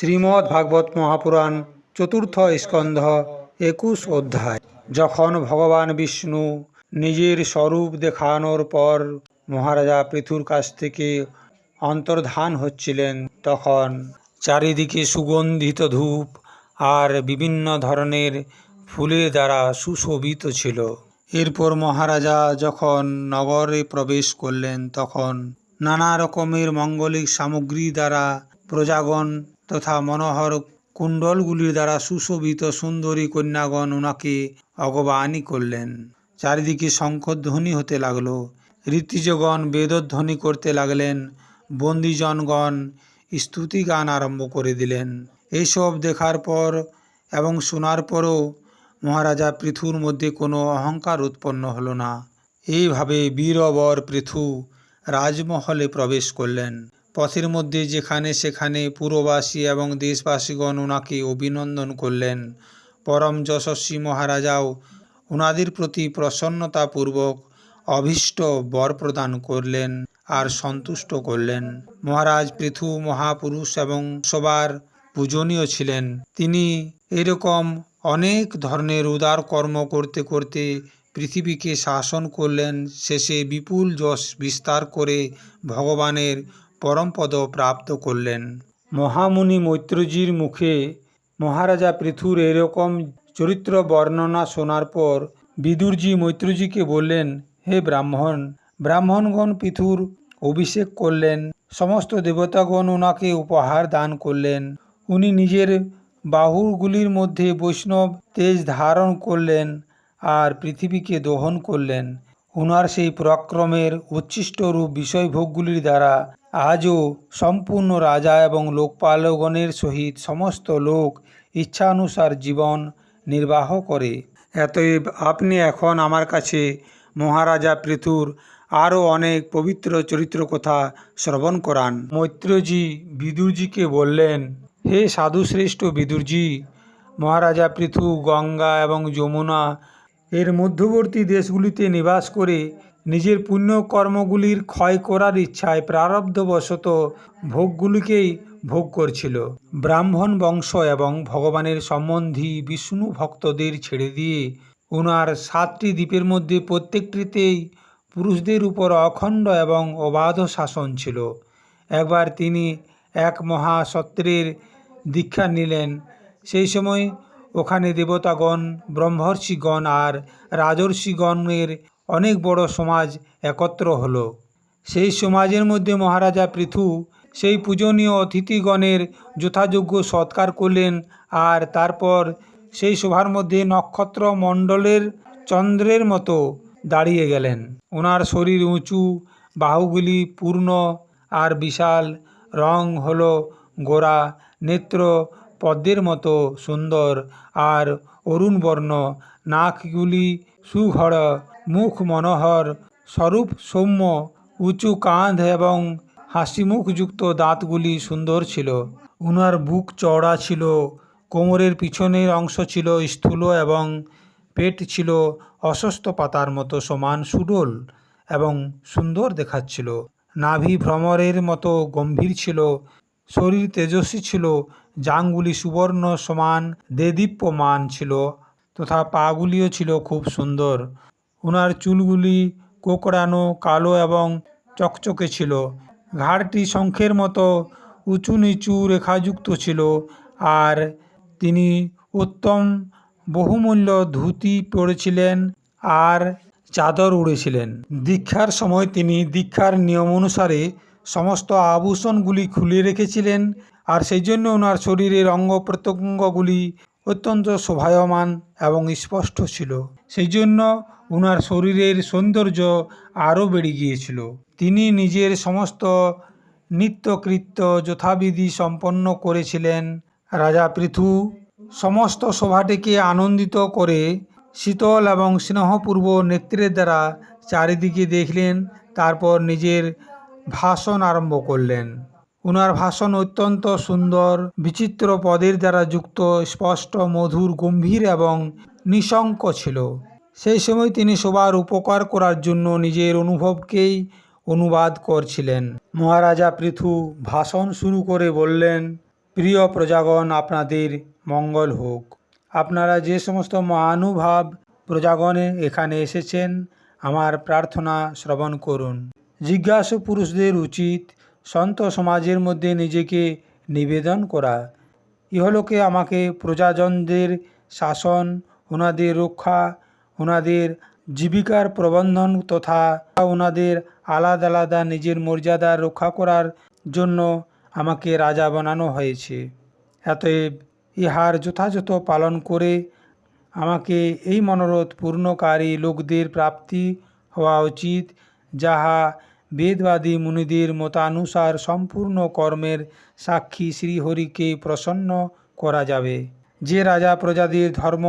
শ্রীমদ্ ভাগবত মহাপুরাণ চতুর্থ স্কন্ধ একুশ অধ্যায়। যখন ভগবান বিষ্ণু নিজের স্বরূপ দেখানোর পর মহারাজা পৃথুর কাছ থেকে অন্তর্ধান হচ্ছিলেন, তখন চারিদিকে সুগন্ধিত ধূপ আর বিভিন্ন ধরনের ফুলের দ্বারা সুশোভিত ছিল। এরপর মহারাজা যখন নগরে প্রবেশ করলেন, তখন নানা রকমের মঙ্গলিক সামগ্রী দ্বারা প্রজাগণ তথা মনোহর কুণ্ডলগুলির দ্বারা সুশোভিত সুন্দরী কন্যাগণ ওনাকে অগবানী করলেন। চারিদিকে শঙ্খধ্বনি হতে লাগল। ঋতিজগণ বেদধ্বনি করতে লাগলেন। বন্দিজনগণ স্তুতি গান আরম্ভ করে দিলেন। এইসব দেখার পর এবং শোনার পরও মহারাজা পৃথুর মধ্যে কোনো অহংকার উৎপন্ন হলো না। এইভাবে বীরবর পৃথু রাজমহলে প্রবেশ করলেন। পথের মধ্যে যেখানে সেখানে পুরবাসী এবং দেশবাসীগণ ওনাকে অভিনন্দন করলেন। পরম যশস্বী মহারাজাও ওনাদের প্রতি প্রসন্নতাপূর্বক অভীষ্ট বর প্রদান করলেন আর সন্তুষ্ট করলেন। মহারাজ পৃথু মহাপুরুষ এবং সবার পূজনীয় ছিলেন। তিনি এরকম অনেক ধরনের উদার কর্ম করতে করতে পৃথিবীকে শাসন করলেন। শেষে বিপুল যশ বিস্তার করে ভগবানের পরমপদ প্রাপ্ত করলেন। মহামুনি মৈত্রজির মুখে মহারাজা পৃথুর এরকম চরিত্র বর্ণনা শোনার পর বিদুরজি মৈত্রজিকে বললেন, হে ব্রাহ্মণ, ব্রাহ্মণগণ পৃথুর অভিষেক করলেন, সমস্ত দেবতাগণ ওনাকে উপহার দান করলেন। উনি নিজের বাহুগুলির মধ্যে বৈষ্ণব তেজ ধারণ করলেন আর পৃথিবীকে দহন করলেন। উনার সেই পরাক্রমের উচ্ছিষ্ট রূপ বিষয়ভোগগুলির দ্বারা আজও সম্পূর্ণ রাজা এবং লোকপালগণের সহিত সমস্ত লোক ইচ্ছানুসার জীবন নির্বাহ করে। এতএব আপনি এখন আমার কাছে মহারাজা পৃথুর আরও অনেক পবিত্র চরিত্র কথা শ্রবণ করান। মৈত্রজি বিদুরজিকে বললেন, হে সাধুশ্রেষ্ঠ বিদুরজি, মহারাজা পৃথু গঙ্গা এবং যমুনা, এর মধ্যবর্তী দেশগুলিতে নিবাস করে নিজের পুণ্যকর্মগুলির ক্ষয় করার ইচ্ছায় প্রারব্ধবশত ভোগগুলিকেই ভোগ করছিল। ব্রাহ্মণ বংশ এবং ভগবানের সম্বন্ধী বিষ্ণু ভক্তদের ছেড়ে দিয়ে ওনার সাতটি দ্বীপের মধ্যে প্রত্যেকটিতেই পুরুষদের উপর অখণ্ড এবং অবাধ শাসন ছিল। একবার তিনি এক মহাসত্রের দীক্ষা নিলেন। সেই সময় ওখানে দেবতাগণ, ব্রহ্মর্ষিগণ আর রাজর্ষিগণের অনেক বড় সমাজ একত্র হলো। সেই সমাজের মধ্যে মহারাজা পৃথু সেই পূজনীয় অতিথিগণের যথাযোগ্য সৎকার করলেন আর তারপর সেই সভার মধ্যে নক্ষত্র মণ্ডলের চন্দ্রের মতো দাঁড়িয়ে গেলেন। ওনার শরীর উঁচু, বাহুগুলি পূর্ণ আর বিশাল, রং হলো গোরা নেত্র পদ্মের মতো সুন্দর আর অরুণ বর্ণ, নাকগুলি সুঘড় মুখ মনোহর স্বরূপ সৌম্য উঁচু কাঁধ এবং হাসিমুখযুক্ত দাঁতগুলি সুন্দর ছিল। উনার বুক চওড়া ছিল, কোমরের পিছনের অংশ ছিল স্থূল এবং পেট ছিল অস্বস্থ পাতার মতো সমান সুডোল এবং সুন্দর দেখাচ্ছিল। নাভি ভ্রমরের মতো গম্ভীর ছিল, শরীর তেজস্বী ছিল জাংগুলি সুবর্ণ সমান দেদীপ্যমান ছিল, তথা পাগুলিও ছিল খুব সুন্দর। ওনার চুলগুলি কোকড়ানো, কালো এবং চকচকে ছিল। ঘাড়টি শঙ্খের মতো উঁচু নিচু রেখাযুক্ত ছিল আর তিনি উত্তম বহুমূল্য ধুতি পরেছিলেন আর চাদর উড়েছিলেন। দীক্ষার সময় তিনি দীক্ষার নিয়ম অনুসারে সমস্ত আভূষণগুলি খুলে রেখেছিলেন আর সেই জন্য ওনার শরীরের অঙ্গ প্রত্যঙ্গগুলি অত্যন্ত শোভায়মান এবং স্পষ্ট ছিল। সেই জন্য ওনার শরীরের সৌন্দর্য আরও বেড়ে গিয়েছিল। তিনি নিজের সমস্ত নিত্যকৃত্য যথাবিধি সম্পন্ন করেছিলেন। রাজা পৃথু সমস্ত সভাটিকে আনন্দিত করে শীতল এবং স্নেহপূর্ব নেত্রের দ্বারা চারিদিকে দেখলেন, তারপর নিজের ভাষণ আরম্ভ করলেন। ওনার ভাষণ অত্যন্ত সুন্দর, বিচিত্র পদের দ্বারা যুক্ত, স্পষ্ট, মধুর, গম্ভীর এবং নিঃশঙ্ক ছিল। সেই সময় তিনি সবার উপকার করার জন্য নিজের অনুভবকেই অনুবাদ করছিলেন। মহারাজা পৃথু ভাষণ শুরু করে বললেন, প্রিয় প্রজাগণ, আপনাদের মঙ্গল হোক। আপনারা যে সমস্ত মহানুভাব প্রজাগণে এখানে এসেছেন, আমার প্রার্থনা শ্রবণ করুন। জিজ্ঞাসু পুরুষদের উচিত সন্ত সমাজের মধ্যে নিজেকে নিবেদন করা। ইহলোকে আমাকে প্রজাজনদের শাসন ওনাদের রক্ষা ওনাদের জীবিকার প্রবন্ধন তথা ওনাদের আলাদা আলাদা নিজের মর্যাদা রক্ষা করার জন্য আমাকে রাজা বানানো হয়েছে। এতএব ইহার যথাযথ পালন করে আমাকে এই মনোরথ পূর্ণকারী লোকদের প্রাপ্তি হওয়া উচিত, যাহা বেদবাদী মুনিদের মতানুসার সম্পূর্ণ কর্মের সাক্ষী শ্রীহরিকে প্রসন্ন করা যাবে। যে রাজা প্রজাদের ধর্ম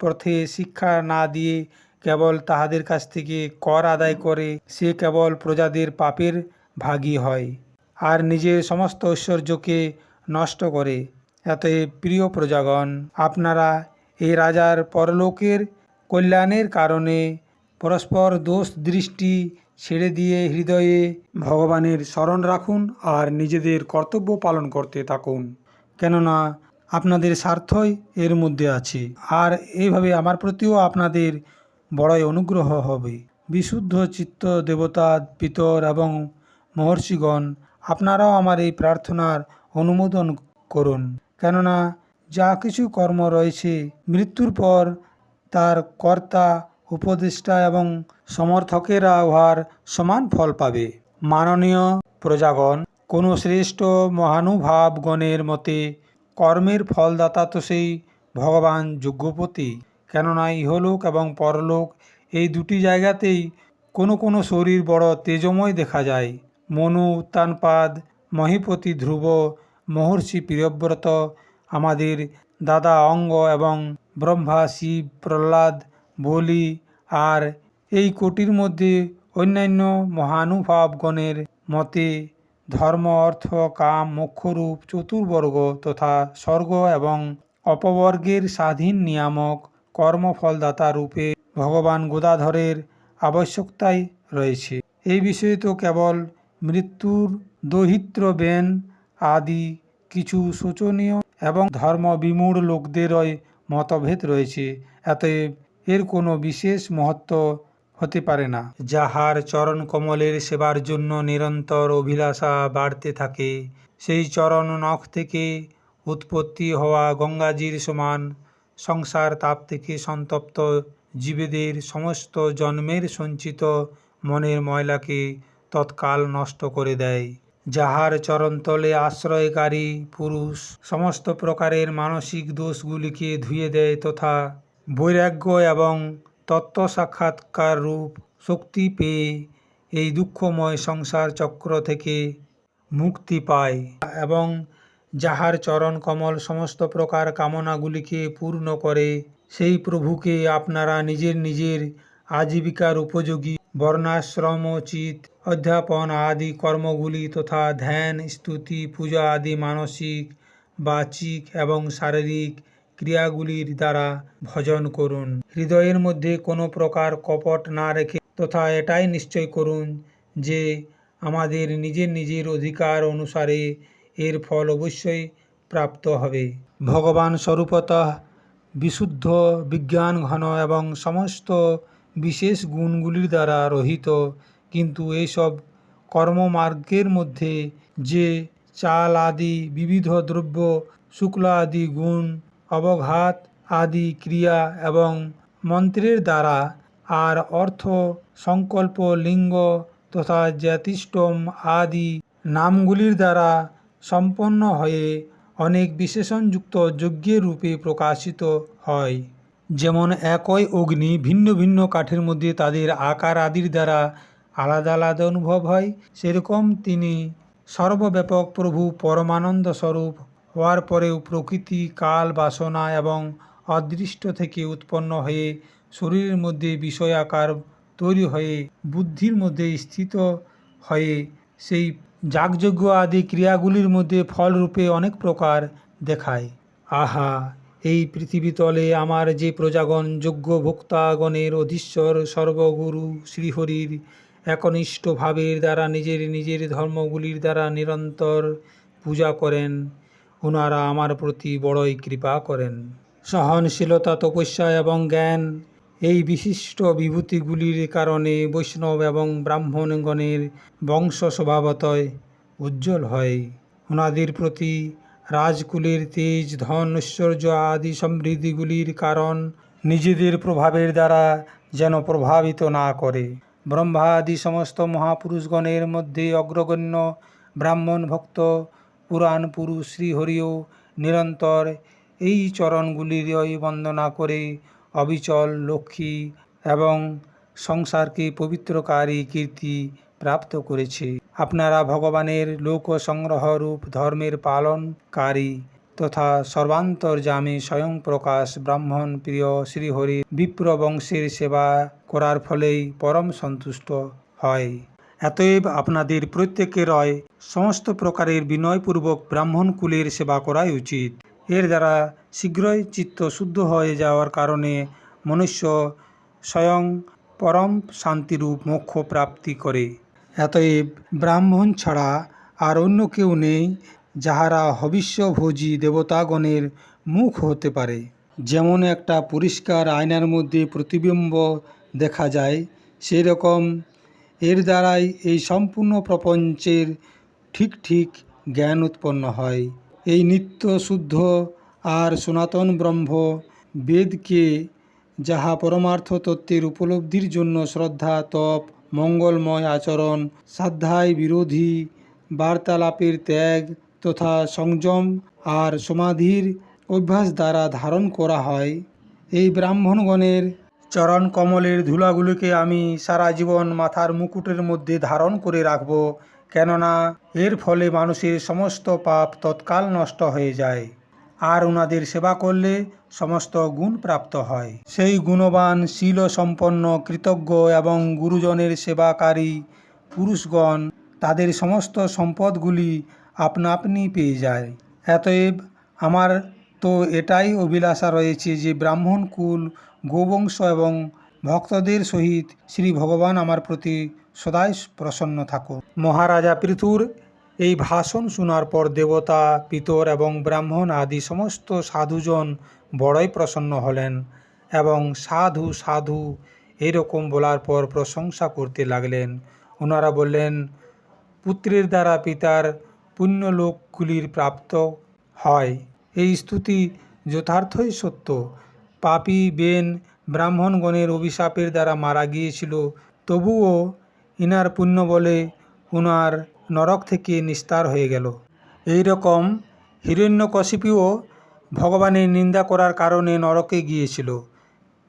পথে শিক্ষা না দিয়ে কেবল তাহাদের কাছ থেকে কর আদায় করে, সে কেবল প্রজাদের পাপের ভাগী হয় আর নিজের সমস্ত ঐশ্বর্যকে নষ্ট করে। অতএব প্রিয় প্রজাগণ, আপনারা এই রাজার পরলোকের কল্যাণের কারণে পরস্পর দোষ দৃষ্টি ছেড়ে দিয়ে হৃদয়ে ভগবানের স্মরণ রাখুন আর নিজেদের কর্তব্য পালন করতে থাকুন। কেননা আপনাদের স্বার্থই এর মধ্যে আছে। আর এইভাবে আমার প্রতিও আপনাদের বড়ই অনুগ্রহ হবে। বিশুদ্ধ চিত্ত দেবতা পিতর এবং মহর্ষিগণ, আপনারাও আমার এই প্রার্থনার অনুমোদন করুন। কেননা যা কিছু কর্ম রয়েছে, মৃত্যুর পর তার কর্তা উপদেষ্টা এবং সমর্থকেরা উহার সমান ফল পাবে। মাননীয় প্রজাগণ, কোনো শ্রেষ্ঠ মহানুভাবগণের মতে কর্মের ফলদাতা তো সেই ভগবান যজ্ঞপতি। কেননা ইহলোক এবং পরলোক এই দুটি জায়গাতেই কোনো কোনো শরীর বড় তেজময় দেখা যায়। মনু, উত্তানপাদ, মহিপতি, ধ্রুব, মহর্ষি প্রিয়ব্রত আমাদের দাদা অঙ্গ এবং ব্রহ্মা, শিব, প্রহ্লাদ বলি আর এই কোটির মধ্যে অন্যান্য মহানুভাবগণের মতে ধর্ম, অর্থ, কাম, মোক্ষরূপ, চতুর্বর্গ তথা স্বর্গ এবং অপবর্গের স্বাধীন নিয়ামক, কর্মফলদাতা রূপে ভগবান গোদাধরের আবশ্যকতাই রয়েছে। এই বিষয়ে তো কেবল মৃত্যুর দহিত্র বেন আদি কিছু শোচনীয় এবং ধর্ম বিমূঢ় লোকদেরই মতভেদ রয়েছে। অতএব এর কোনো বিশেষ মহত্ব হতে পারে না। যাহার চরণ কমলের সেবার জন্য নিরন্তর অভিলাষা বাড়তে থাকে, সেই চরণ নখ থেকে উৎপত্তি হওয়া গঙ্গাজির সমান সংসার তাপ থেকে সন্তপ্ত জীবেদের সমস্ত জন্মের সঞ্চিত মনের ময়লাকে তৎকাল নষ্ট করে দেয়। যাহার চরণতলে আশ্রয়কারী পুরুষ সমস্ত প্রকারের মানসিক দোষগুলিকে ধুয়ে দেয় তথা বৈরাগ্য এবং তত্ত্ব সাক্ষাৎকার রূপ শক্তি পেয়ে এই দুঃখময় সংসার চক্র থেকে মুক্তি পায় এবং যাহার চরণ কমল সমস্ত প্রকার কামনাগুলিকে পূর্ণ করে, সেই প্রভুকে আপনারা নিজের নিজের আজীবিকার উপযোগী বর্ণাশ্রমোচিত অধ্যাপন আদি কর্মগুলি তথা ধ্যান, স্তুতি, পূজা আদি মানসিক বাচিক এবং শারীরিক ক্রিয়াগুলির দ্বারা ভজন করুন। হৃদয়ের মধ্যে কোনো প্রকার কপট না রেখে তথা এটাই নিশ্চয় করুন যে আমাদের নিজের নিজের অধিকার অনুসারে এর ফল অবশ্যই প্রাপ্ত হবে। ভগবান স্বরূপতঃ বিশুদ্ধ বিজ্ঞান ঘন এবং সমস্ত বিশেষ গুণগুলির দ্বারা রহিত, কিন্তু এইসব কর্মমার্গের মধ্যে যে চাল আদি, বিবিধ দ্রব্য, শুক্লা আদি গুণ অবঘাত আদি ক্রিয়া এবং মন্ত্রের দ্বারা আর অর্থ, সংকল্প, লিঙ্গ তথা জ্যাতিষ্টম আদি নামগুলির দ্বারা সম্পন্ন হয়ে অনেক বিশেষণযুক্ত যজ্ঞের রূপে প্রকাশিত হয়। যেমন একই অগ্নি ভিন্ন ভিন্ন কাঠের মধ্যে তাদের আকার আদির দ্বারা আলাদা আলাদা অনুভব হয়, সেরকম তিনি সর্বব্যাপক প্রভু পরমানন্দ স্বরূপ হওয়ার পরেও প্রকৃতি, কাল, বাসনা এবং অদৃষ্ট থেকে উৎপন্ন হয়ে শরীরের মধ্যে বিষয় আকার তৈরি হয়ে বুদ্ধির মধ্যে স্থিত হয়ে সেই যাগযজ্ঞ আদি ক্রিয়াগুলির মধ্যে ফলরূপে অনেক প্রকার দেখায়। আহা, এই পৃথিবীতলে আমার যে প্রজাগণ যোগ্য ভোক্তাগণের অধীশ্বর সর্বগুরু শ্রীহরির একনিষ্ঠ ভাবের দ্বারা নিজের নিজের ধর্মগুলির দ্বারা নিরন্তর পূজা করেন ওনারা আমার প্রতি বড়ই কৃপা করেন। সহনশীলতা তপস্যা এবং জ্ঞান, এই বিশিষ্ট বিভূতিগুলির কারণে বৈষ্ণব এবং ব্রাহ্মণগণের বংশ স্বভাবতই উজ্জ্বল হয়। ওনাদের প্রতি রাজকুলের তেজ, ধন, ঐশ্বর্য আদি সমৃদ্ধিগুলির কারণ নিজেদের প্রভাবের দ্বারা যেন প্রভাবিত না করে। ব্রহ্মা আদি সমস্ত মহাপুরুষগণের মধ্যে অগ্রগণ্য ব্রাহ্মণ ভক্ত পুরাণ পুরুষ শ্রীহরিও নিরন্তর এই চরণগুলিরই বন্দনা করে অবিচল লক্ষ্মী এবং সংসারকে পবিত্রকারী কীর্তি প্রাপ্ত করেছে। আপনারা ভগবানের লোক সংগ্রহ রূপ ধর্মের পালনকারী তথা সর্বান্তর্যামী স্বয়ং প্রকাশ ব্রাহ্মণ প্রিয় শ্রীহরি বিপ্র বংশের সেবা করার ফলেই পরম সন্তুষ্ট হয়। এতএব আপনাদের প্রত্যেকেরই সমস্ত প্রকারের বিনয়পূর্বক ব্রাহ্মণ কুলের সেবা করাই উচিত। এর দ্বারা শীঘ্রই চিত্ত শুদ্ধ হয়ে যাওয়ার কারণে মনুষ্য স্বয়ং পরম শান্তিরূপ মোক্ষ প্রাপ্তি করে। এতএব ব্রাহ্মণ ছাড়া আর অন্য কেউ নেই যাহারা হবিষ্যভোজী দেবতাগণের মুখ হতে পারে। যেমন একটা পরিষ্কার আয়নার মধ্যে প্রতিবিম্ব দেখা যায় সেই রকম এর দ্বারাই এই সম্পূর্ণ প্রপঞ্চের ঠিক ঠিক জ্ঞান উৎপন্ন হয়। এই নিত্য শুদ্ধ আর সনাতন ব্রহ্ম বেদকে যাহা পরমার্থ তত্ত্বের উপলব্ধির জন্য শ্রদ্ধা, তপ, মঙ্গলময় আচরণ, সাধ্যায় বিরোধী, বার্তালাপের ত্যাগ তথা সংযম আর সমাধির অভ্যাস দ্বারা ধারণ করা হয়, এই ব্রাহ্মণগণের চরণ কমলের ধুলাগুলিকে আমি সারা জীবন মাথার মুকুটের মধ্যে ধারণ করে রাখব, কেননা এর ফলে মানুষের সমস্ত পাপ তৎকাল নষ্ট হয়ে যায়। আর ওনাদের সেবা করলে সমস্ত গুণ প্রাপ্ত হয়। সেই গুণবান শীল সম্পন্ন কৃতজ্ঞ এবং গুরুজনের সেবাকারী পুরুষগণ তাদের সমস্ত সম্পদগুলি আপনা আপনি পেয়ে যায়। অতএব আমার তো এটাই অভিলাষা রয়েছে যে ব্রাহ্মণ কুল, গোবংশ এবং ভক্তদের সহিত শ্রী ভগবান আমার প্রতি সদাই প্রসন্ন থাকুন। মহারাজা পৃথুর এই ভাষণ শোনার পর দেবতা, পিতর এবং ব্রাহ্মণ আদি সমস্ত সাধুজন বড়ই প্রসন্ন হলেন এবং সাধু সাধু এরকম বলার পর প্রশংসা করতে লাগলেন। ওনারা বললেন, পুত্রের দ্বারা পিতার পুণ্যলোকগুলির প্রাপ্ত হয়। এই স্তুতি যথার্থই সত্য। পাপী বেন ব্রাহ্মণগণের অভিশাপের দ্বারা মারা গিয়েছিল। তবুও ইনার পুণ্য বলে উনার নরক থেকে নিস্তার হয়ে গেল। এই রকম হিরণ্যকশিপিও ভগবানের নিন্দা করার কারণে নরকে গিয়েছিল।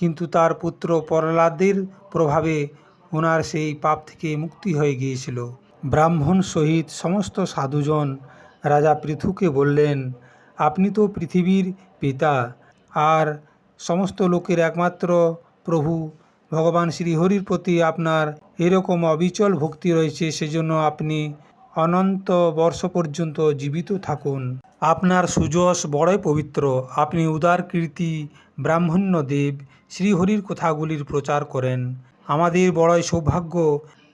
কিন্তু তার পুত্র প্রহ্লাদের প্রভাবে ওনার সেই পাপ থেকে মুক্তি হয়ে গিয়েছিল। ব্রাহ্মণ সহিত সমস্ত সাধুজন রাজা পৃথুকে বললেন আপনি তো পৃথিবীর পিতা আর সমস্ত লোকের একমাত্র প্রভু। ভগবান শ্রীহরির প্রতি আপনার এরকম অবিচল ভক্তি রয়েছে, সেজন্য আপনি অনন্ত বর্ষ পর্যন্ত জীবিত থাকুন। আপনার সুযশ বড়ই পবিত্র। আপনি উদার কীর্তি ব্রাহ্মণ্য দেব শ্রীহরির কথাগুলির প্রচার করেন। আমাদের বড়ই সৌভাগ্য,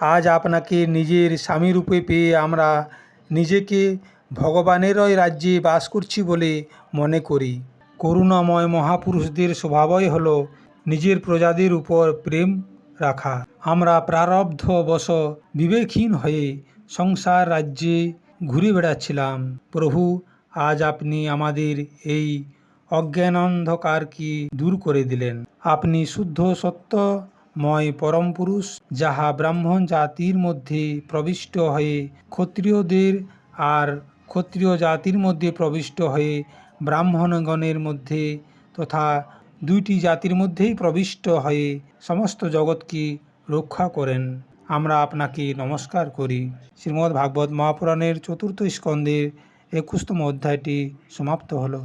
আজ আপনাকে নিজের স্বামীরূপে পেয়ে আমরা নিজেকে ভগবানেরই রাজ্যে বাস করছি বলে মনে করি। করুণাময় মহাপুরুষদের স্বভাবই হল নিজের প্রজাদের উপর প্রেম রাখা। আমরা প্রারব্ধ বশ বিবেকহীন হয়ে সংসার রাজ্যে ঘুরে বেড়াচ্ছিলাম। প্রভু, আজ আপনি আমাদের এই অজ্ঞানন্ধকারকে দূর করে দিলেন। আপনি শুদ্ধ, সত্যময় পরম পুরুষ, যাহা ব্রাহ্মণ জাতির মধ্যে প্রবিষ্ট হয়ে ক্ষত্রিয়দের আর ক্ষত্রিয় জাতির মধ্যে প্রবিষ্ট হয়ে ব্রাহ্মণগণের মধ্যে তথা দুইটি জাতির মধ্যেই প্রবিষ্ট হয়ে সমস্ত জগৎকে রক্ষা করেন। আমরা আপনাকে নমস্কার করি। শ্রীমদ্ ভাগবত মহাপুরাণের চতুর্থ স্কন্ধের একুশতম অধ্যায়টি সমাপ্ত হলো।